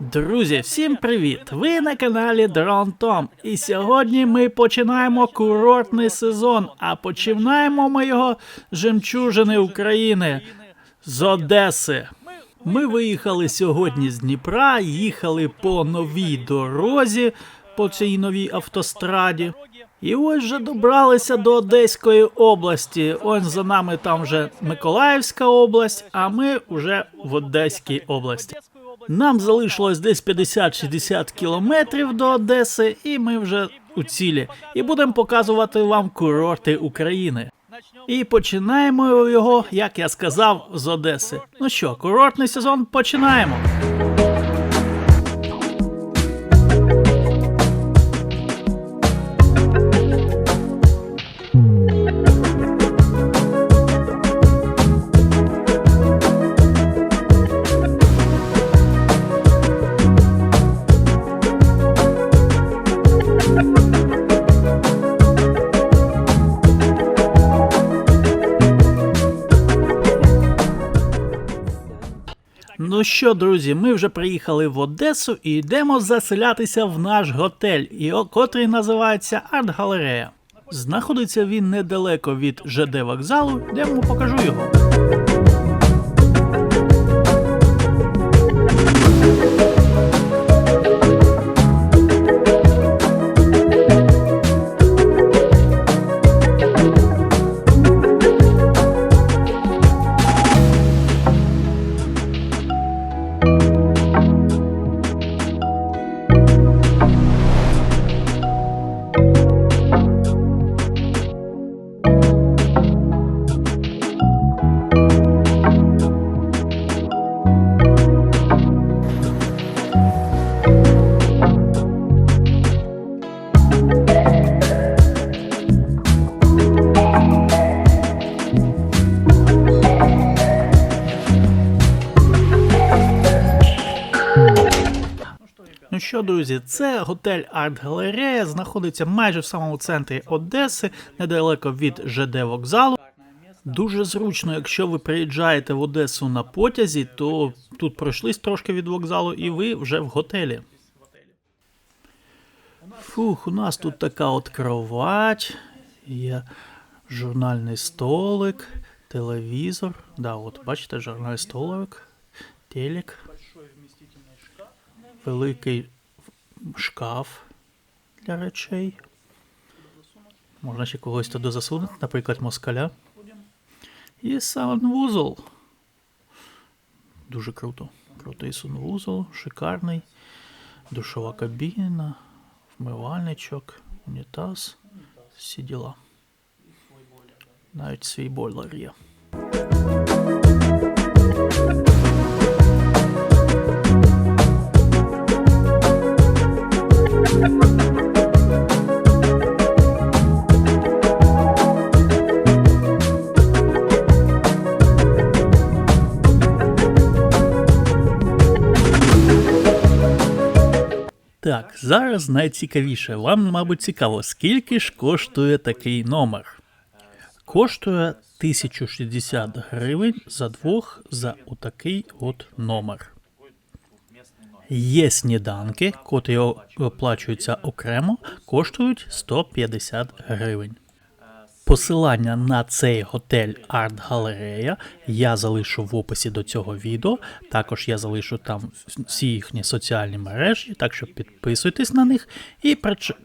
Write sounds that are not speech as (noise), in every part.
Друзі, всім привіт! Ви на каналі Дрон Том. І сьогодні ми починаємо курортний сезон, а починаємо ми його жемчужини України з Одеси. Ми виїхали сьогодні з Дніпра, їхали по новій дорозі по цій новій автостраді. І ось вже добралися до Одеської області. Ось за нами там вже Миколаївська область, а ми вже в Одеській області. Нам залишилось десь 50-60 кілометрів до Одеси, і ми вже у цілі. І будемо показувати вам курорти України. І починаємо його, як я сказав, з Одеси. Ну що, курортний сезон починаємо. Ну що, друзі, ми вже приїхали в Одесу і йдемо заселятися в наш готель, і котрий називається Арт-Галерея. Знаходиться він недалеко від ЖД вокзалу, йдемо покажу його. Друзі, це готель Арт Галерея, знаходиться майже в самому центрі Одеси, недалеко від ЖД вокзалу. Дуже зручно, якщо ви приїжджаєте в Одесу на потязі, то тут пройшлись трошки від вокзалу, і ви вже в готелі. Фух, у нас тут така от кровать, є журнальний столик, телевізор. Да, от бачите, журнальний столик, телек великий шкаф для речей. Можна ще когось туди засунути, наприклад, москаля. І санвузол. Дуже круто. Крутий санвузол, шикарний. Душова кабіна, вмивальничок, унітаз. Всі діла. Навіть свій бойлер є. Зараз найцікавіше. Вам, мабуть, цікаво, скільки ж коштує такий номер? Коштує 1060 гривень за двох за отакий от номер. Є сніданки, котрі оплачуються окремо, коштують 150 гривень. Посилання на цей готель Арт Галерея я залишу в описі до цього відео. Також я залишу там всі їхні соціальні мережі, так що підписуйтесь на них і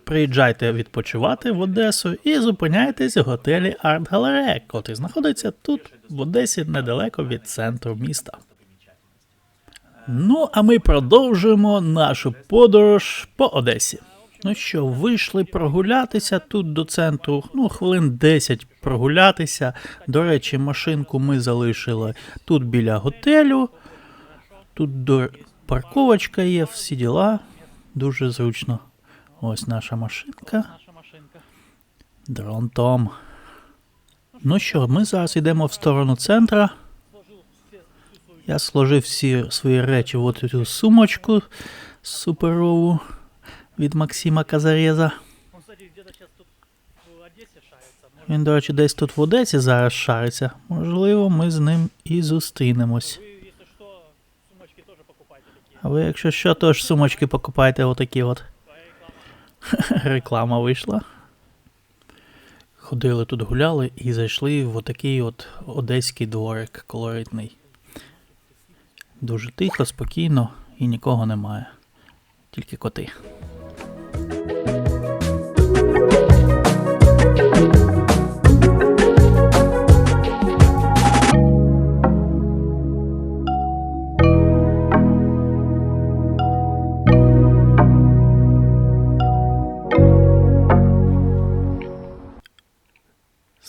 приїжджайте відпочивати в Одесу і зупиняйтесь в готелі Арт Галерея, котрий знаходиться тут, в Одесі, недалеко від центру міста. Ну, а ми продовжуємо нашу подорож по Одесі. Ну що, вийшли прогулятися тут до центру, ну, хвилин 10 прогулятися. До речі, машинку ми залишили тут біля готелю. Тут до... парковочка є, всі діла. Дуже зручно. Ось наша машинка. Дрон Том. Ну що, ми зараз йдемо в сторону центра. Я сложив всі свої речі в цю сумочку суперову. Від Максима Казарєза. Він, до речі, десь тут в Одесі зараз шариться. Можливо, ми з ним і зустрінемось. Ви, якщо що, то ж сумочки покупайте отакі от. (laughs) Реклама вийшла. Ходили тут гуляли і зайшли в отакий от одеський дворик колоритний. Дуже тихо, спокійно і нікого немає. Тільки коти.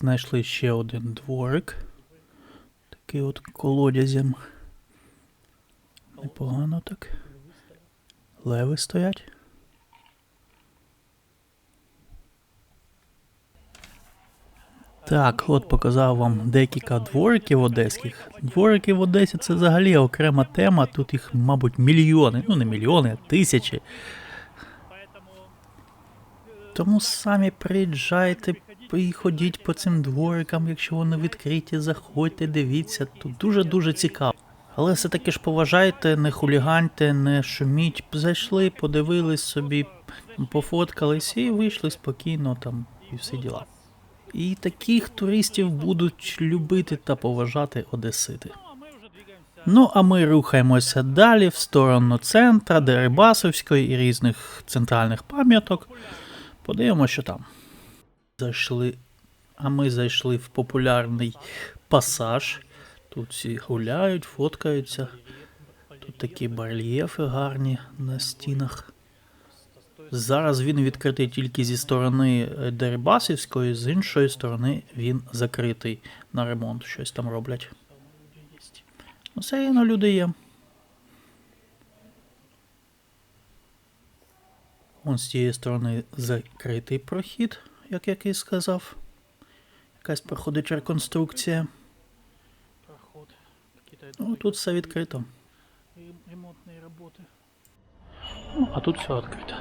Знайшли ще один дворик. Такий от колодязем. Непогано так. Леви стоять. Так, от показав вам декілька двориків одеських. Дворики в Одесі це взагалі окрема тема. Тут їх, мабуть, мільйони. Ну не мільйони, а тисячі. Тому самі приїжджайте і ходіть по цим дворикам, якщо вони відкриті, заходьте, дивіться. Тут дуже-дуже цікаво. Але все-таки ж поважайте, не хуліганьте, не шуміть. Зайшли, подивились собі, пофоткались і вийшли спокійно там і всі діла. І таких туристів будуть любити та поважати одесити. Ну, а ми рухаємося далі в сторону центра, Дерибасовської і різних центральних пам'яток. Подивимося, що там. Зайшли, а ми зайшли в популярний пасаж. Тут всі гуляють, фоткаються. Тут такі барельєфи гарні на стінах. Зараз він відкритий тільки зі сторони е, Дерибасівської, з іншої сторони він закритий на ремонт. Щось там роблять. Ну, все рівно люди є. Вон з тієї сторони закритий прохід, як який сказав. Якась проходить реконструкція. Ну, тут все відкрито. ремонтные работы. Ну, а тут все відкрито.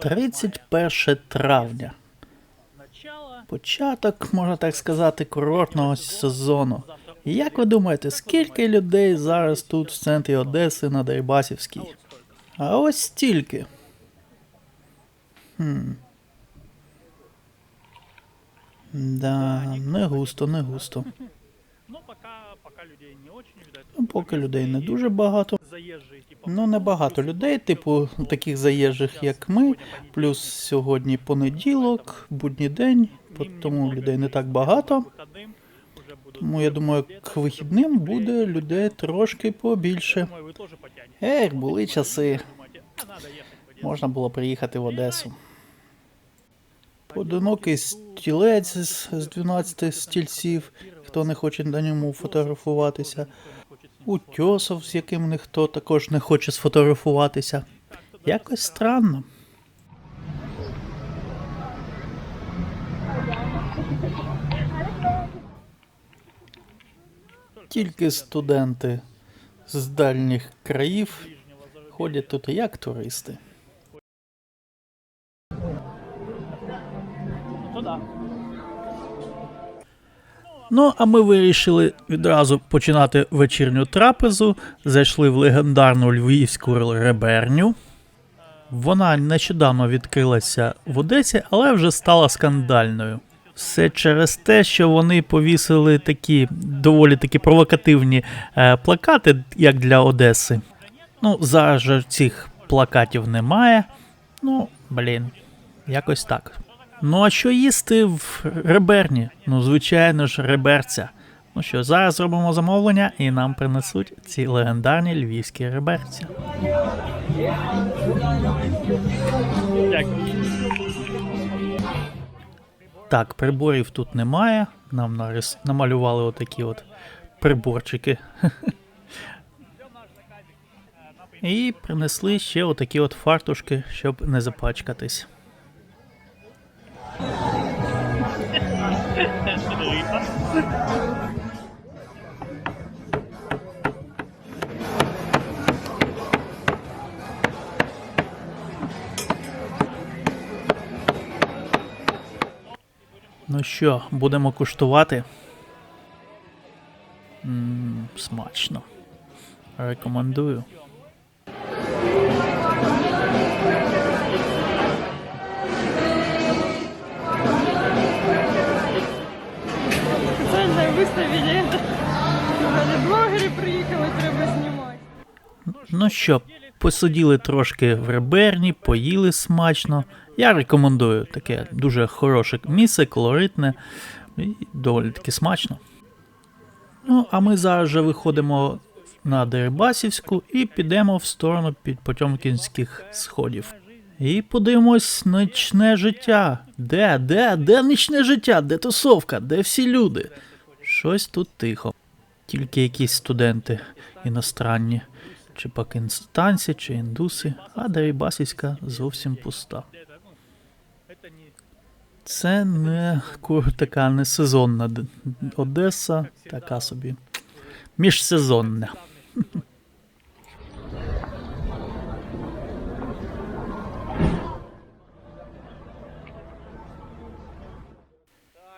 Тридцать 31 травня. Початок, можна так сказати, курортного сезону. Як ви думаєте, скільки людей зараз тут в центрі Одеси на Дерибасівській? А ось стільки. Хм. Да, не густо, не густо. Но пока, пока людей не очень. Ну, Поки людей не дуже багато. Заезжие, типа. Ну, небагато людей, типу таких заїжджих, як ми. Плюс сьогодні понеділок, будній день, по- тому людей не так багато. Выходным уже будут. Тому я думаю, к вихідним буде людей трошки побільше. Думаю, вы тоже потянете. Ех, були часи. Думаете, а надо ехать по Можна було приїхати в Одесу. Поодинокий стілець з з 12 стільців, хто не хоче на ньому фотографуватися. Утьосов, з яким ніхто також не хоче сфотографуватися. Якось странно. Тільки студенти з дальніх країв ходять тут як туристи. Ну, а ми вирішили відразу починати вечірню трапезу. Зайшли в легендарну львівську реберню. Вона нещодавно відкрилася в Одесі, але вже стала скандальною. Все через те, що вони повісили такі доволі такі провокативні е, плакати, як для Одеси. Ну, зараз же цих плакатів немає. Ну, блін, якось так. Ну а що їсти в реберні? Ну, звичайно ж, реберця. Ну що, зараз зробимо замовлення і нам принесуть ці легендарні львівські реберці. Так, приборів тут немає. Нам нарис... намалювали отакі от приборчики. (laughs) І принесли ще отакі от фартушки, щоб не запачкатись. Ну що, будемо куштувати? м смачно. Рекомендую. Вони блогери приїхали, треба знімати. Ну що, посиділи трошки в реберні, поїли смачно. Я рекомендую таке дуже хороше місце, колоритне і доволі таки смачно. Ну, а ми зараз вже виходимо на Дерибасівську і підемо в сторону під Потьомкінських сходів. І подивимось нічне життя. Де, де, де нічне життя? Де тусовка? Де всі люди? Щось тут тихо. Тільки якісь студенти іностранні, чи пакистанці, чи індуси, а Дерибасівська зовсім пуста. Це не така не сезонна Одеса, така собі. Міжсезонна.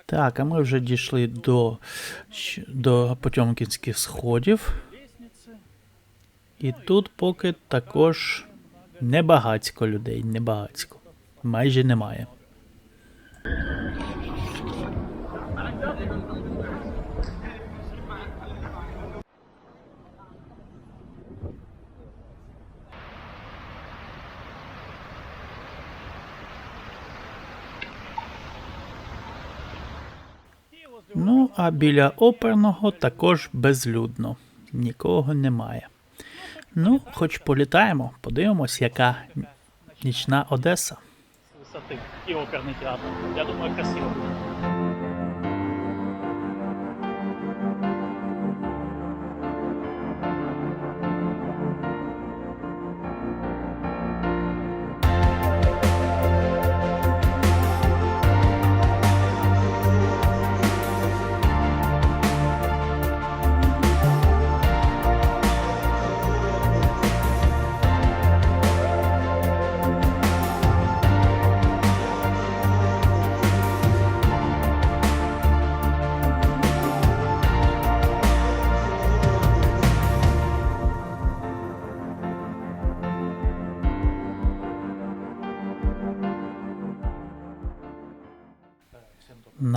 Так, а ми вже дійшли до, до Потьомкінських сходів. І тут поки також небагацько людей, небагацько. Майже немає. Ну, а біля оперного також безлюдно. Нікого немає. Ну, хоч політаємо, подивимось, яка нічна Одеса. с высоты. И оперный театр. Я думаю, красиво.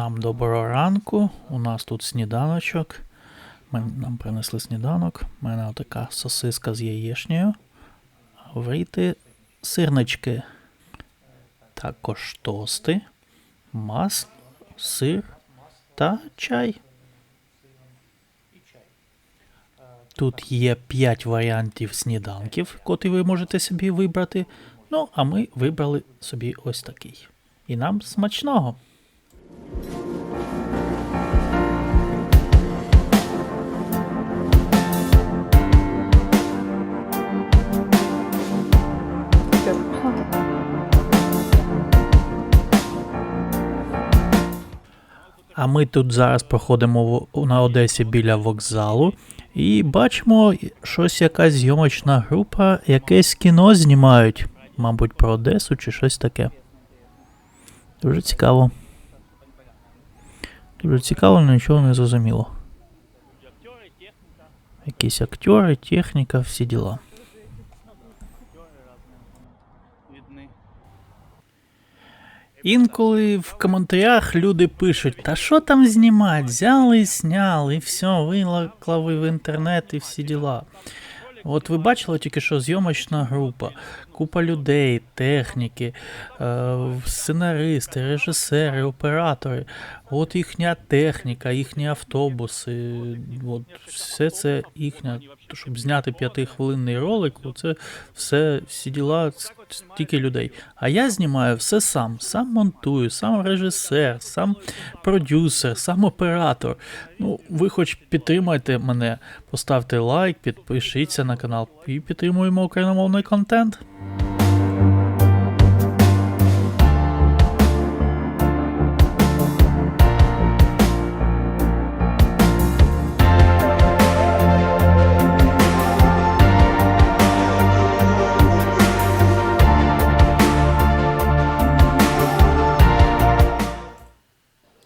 Нам доброго ранку. У нас тут сніданочок. Ми, нам принесли сніданок. У мене така сосиска з яєчнею. А Вийти сирнички. Також тости, мас, сир та чай. Тут є 5 варіантів сніданків, котрі ви можете собі вибрати. Ну, а ми вибрали собі ось такий. І нам смачного. А ми тут зараз проходимо на Одесі біля вокзалу і бачимо щось якась зйомочна група, якесь кіно знімають. Мабуть, про Одесу чи щось таке. Дуже цікаво. Дуже цікаво, нічого не зрозуміло. Якісь актери, техніка, всі діла. Інколи в коментарях люди пишуть: та що там знімати? Взяли і сняли, і все, виклали в інтернет і всі діла. От ви бачили тільки що зйомочна група, купа людей, техніки, е, сценаристи, режисери, оператори. От їхня техніка, їхні автобуси, от все це їхня, щоб зняти п'ятихвилинний ролик, це все всі діла стільки людей. А я знімаю все сам, сам монтую, сам режисер, сам продюсер, сам оператор. Ну, ви хоч підтримайте мене, поставте лайк, підпишіться на канал, і підтримуємо україномовний контент.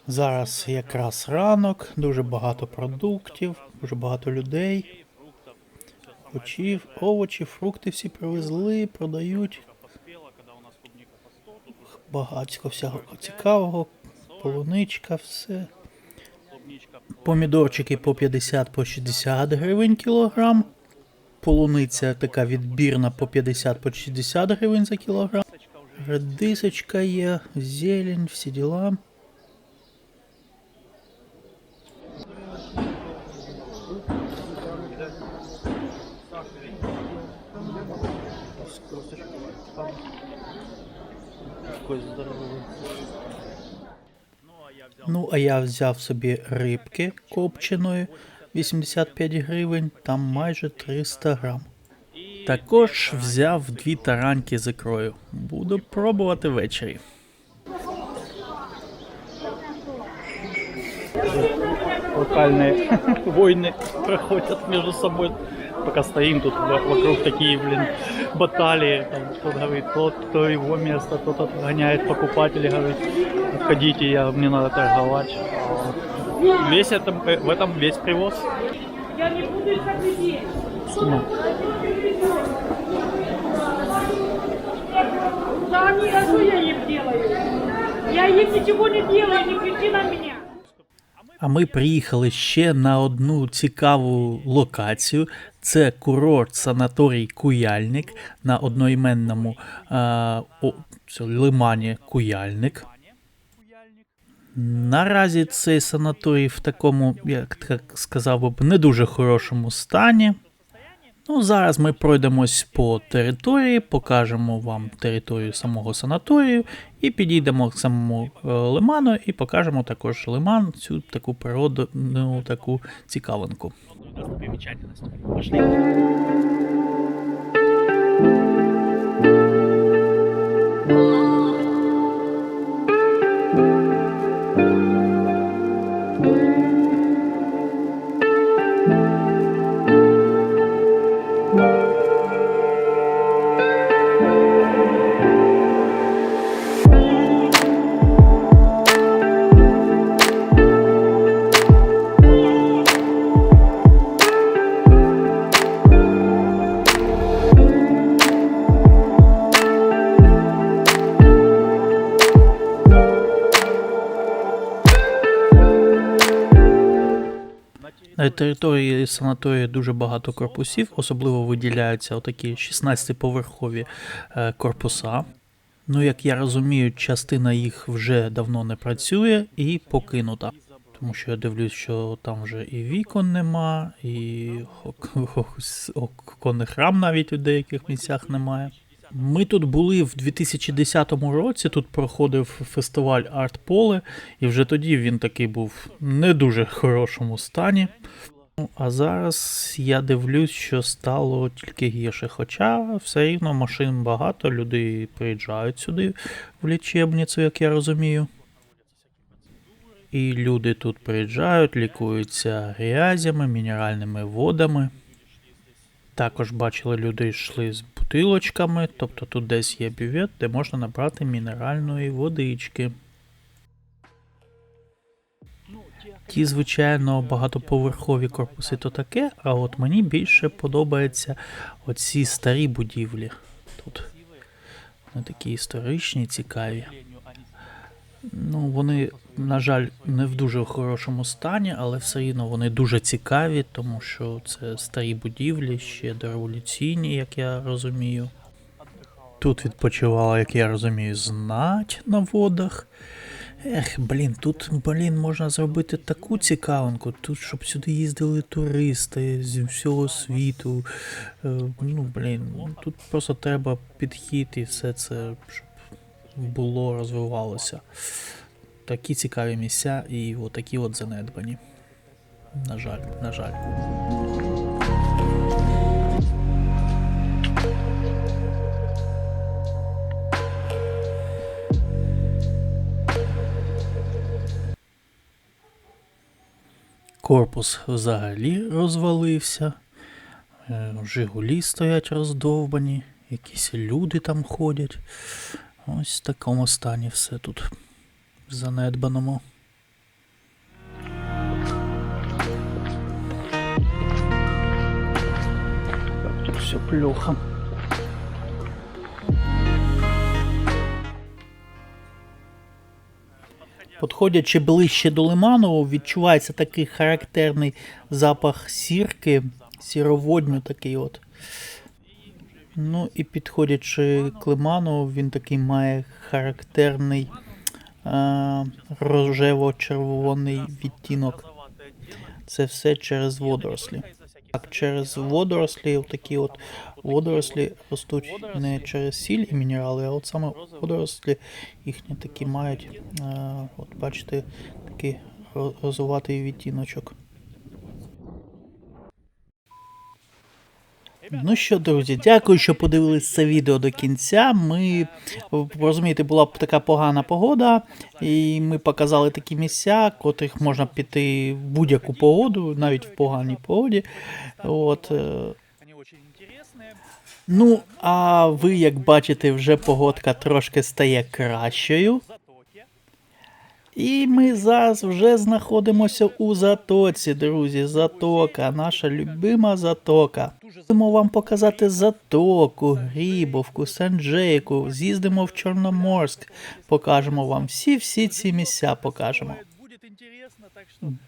Зараз якраз ранок, дуже багато продуктів, дуже багато людей. Овочів, овочі, фрукти всі привезли, продають. Багатько всього цікавого, полуничка, все. Помідорчики по 50 по 60 гривень кілограм. Полуниця така відбірна по 50 по 60 гривень за кілограм. Редисочка є, зелень, всі діла. Ну, а я взяв собі рибки копченої 85 гривень, там майже 300 грам. Також взяв дві тараньки з ікрою. Буду пробувати ввечері. Локальные войны проходят между собой. Пока стоим тут вокруг такие, блин, баталии. Там, кто говорит, тот, кто его место, тот отгоняет покупателей, говорит, отходите, я, мне надо торговать. А Весь это, э, в этом весь привоз. Я не буду их обидеть. Ну, Да они, а что я им делаю? Я им ничего не делаю, не кричи на меня. А ми приїхали ще на одну цікаву локацію. Це курорт санаторій Куяльник на одноіменному е, о, це лимані Куяльник. Наразі цей санаторій в такому, як так сказав би, не дуже хорошому стані. Ну, зараз ми пройдемось по території, покажемо вам територію самого санаторію і підійдемо к самому е, лиману і покажемо також лиман, цю таку природну таку цікавинку. достопримечательность. Пошли. На території санаторію дуже багато корпусів, особливо виділяються отакі 16-поверхові е, корпуса. Ну, як я розумію, частина їх вже давно не працює і покинута. Тому що я дивлюсь, що там вже і вікон нема, і ок- (laughs) оконних рам навіть у деяких місцях немає. Ми тут були в 2010 році. Тут проходив фестиваль Арт Поле, і вже тоді він такий був не дуже хорошому стані. Ну, а зараз я дивлюсь, що стало тільки гірше. Хоча все рівно машин багато, люди приїжджають сюди в лічебницю, як я розумію. І люди тут приїжджають, лікуються грязями, мінеральними водами. Також бачили, люди йшли з бутилочками, тобто тут десь є бювет, де можна набрати мінеральної водички. Ті, звичайно, багатоповерхові корпуси то таке, а от мені більше подобаються оці старі будівлі. Тут вони такі історичні, цікаві. Ну, вони, на жаль, не в дуже хорошому стані, але все рівно вони дуже цікаві, тому що це старі будівлі, ще дореволюційні, як я розумію. Тут відпочивала, як я розумію, знать на водах. Ех, блін, тут, блін, можна зробити таку цікавинку, тут, щоб сюди їздили туристи з всього світу. Е, Ну, блін, тут просто треба підхід і все це, щоб було, розвивалося. Такі цікаві місця і отакі от занедбані. На жаль, на жаль. Корпус взагалі розвалився, е, Жигулі стоять роздовбані, якісь люди там ходять. Ось в такому стані все тут в занедбаному. Тут все плохо. Подходячи ближче до лиману, відчувається такий характерний запах сірки, сіроводню такий от. Ну і підходячи к лиману, він такий має характерний е- рожево-червоний відтінок. Це все через водорослі. Так, через водорослі, такі от водорослі ростуть не через сіль і мінерали, а от саме водорослі їхні такі мають, е, от бачите, такий розуватий відтіночок. Ну що, друзі, дякую, що подивились це відео до кінця. Ми розумієте, була б така погана погода, і ми показали такі місця, котрих можна піти в будь-яку погоду, навіть в поганій погоді. От, е, Ну, а ви, як бачите, вже погодка трошки стає кращою. І ми зараз вже знаходимося у затоці, друзі. Затока, наша любима затока. Хочемо вам показати затоку, Грібовку, Санджейку, з'їздимо в Чорноморськ, покажемо вам всі-всі ці місця покажемо.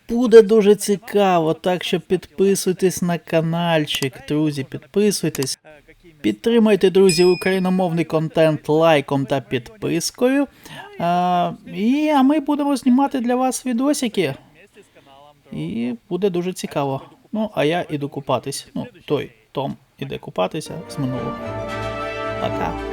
Буде дуже цікаво, так що підписуйтесь на каналчик, друзі, підписуйтесь. Підтримайте, друзі, україномовний контент лайком та підпискою. А, і, а ми будемо знімати для вас відосики. І буде дуже цікаво. Ну, а я іду купатись. Ну, той Том іде купатися з минулого. Пока.